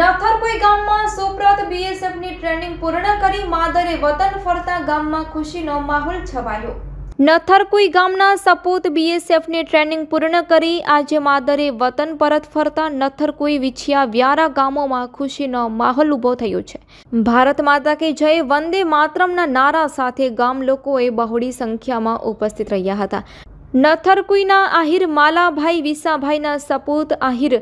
નથરકોઈ ગામમાં સુપ્રત બીએસએફની ટ્રેનિંગ પૂર્ણ કરી માદરે વતન ફરતા ગામમાં ખુશીનો માહોલ છવાયો. નથરકુઈ ગામના સપૂત બીએસએફની ટ્રેનિંગ પૂર્ણ કરી આજે માદરે વતન પરત ફરતા નથરકુઈ વિછિયા વ્યારા ગામોમાં ખુશીનો માહોલ ઊભો થયો છે. ભારત માતા કે જય, વંદે માતરમના નારા સાથે ગામ લોકોએ બહોળી સંખ્યામાં ઉપસ્થિત રહ્યા હતા. નથરકુઈના આહિર માલાભાઈ વિસાભાઈના સપૂત આહિર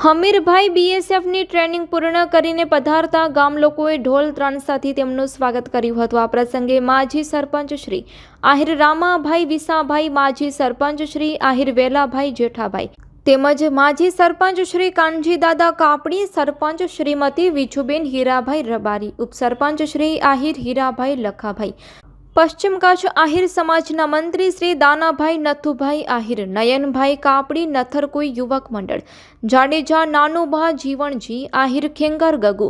હમીરભાઈ બીએસએફની ટ્રેનિંગ પૂર્ણ કરીને પધારતા ગામ લોકોએ ઢોલ ત્રણસાથી તેમનું સ્વાગત કર્યું હતું. આ પ્રસંગે માજી સરપંચ શ્રી આહિર રામાભાઈ, વિસાભાઈ માજી સરપંચ શ્રી આહિર વેલાભાઈ જેઠાભાઈ તેમજ માજી સરપંચ શ્રી કાનજી દાદા કાપડી સરપંચ શ્રીમતી વિજુબેન હીરાભાઈ રબારી, ઉપસરપંચ શ્રી આહિર હીરાભાઈ લખાભાઈ પશ્ચિમ કચ્છ આહિર સમાજના મંત્રી શ્રી દાનાભાઈ નથુભાઈ આહિર, નયનભાઈ કાપડી, નથરકુઈ યુવક મંડળ, જાડેજા નાનુભા જીવણજી, આહિર ખેંગર ગગુ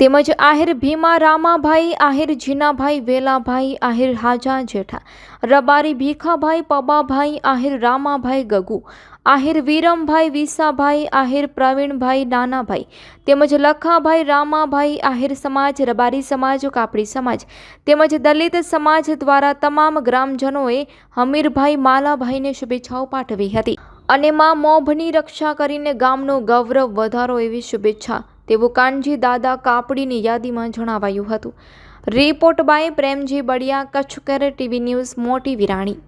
તેમજ આહિર ભીમા, રામાભાઈ, આહિર જીનાભાઈ, વેલાભાઈ, આહિર હાજા જેઠા, રબારી ભીખાભાઈ, પબાભાઈ, આહિર રામાભાઈ ગગુ, આહિર વિરમભાઈ, વિસાભાઈ, આહિર પ્રવીણભાઈ, નાનાભાઈ, તેમજ લખાભાઈ, રામાભાઈ, આહિર સમાજ, રબારી સમાજ, કાપડી સમાજ, તેમજ દલિત સમાજ દ્વારા તમામ ગ્રામજનોએ હમીરભાઈ માલાભાઈને શુભેચ્છાઓ પાઠવી હતી. અને માં મોભની રક્ષા કરીને ગામનું ગૌરવ વધારો એવી શુભેચ્છા તેવું કાનજી દાદા કાપડીની યાદીમાં જણાવાયું હતું. Report by Premji Baliya, Kutch care TV news, Moti Virani.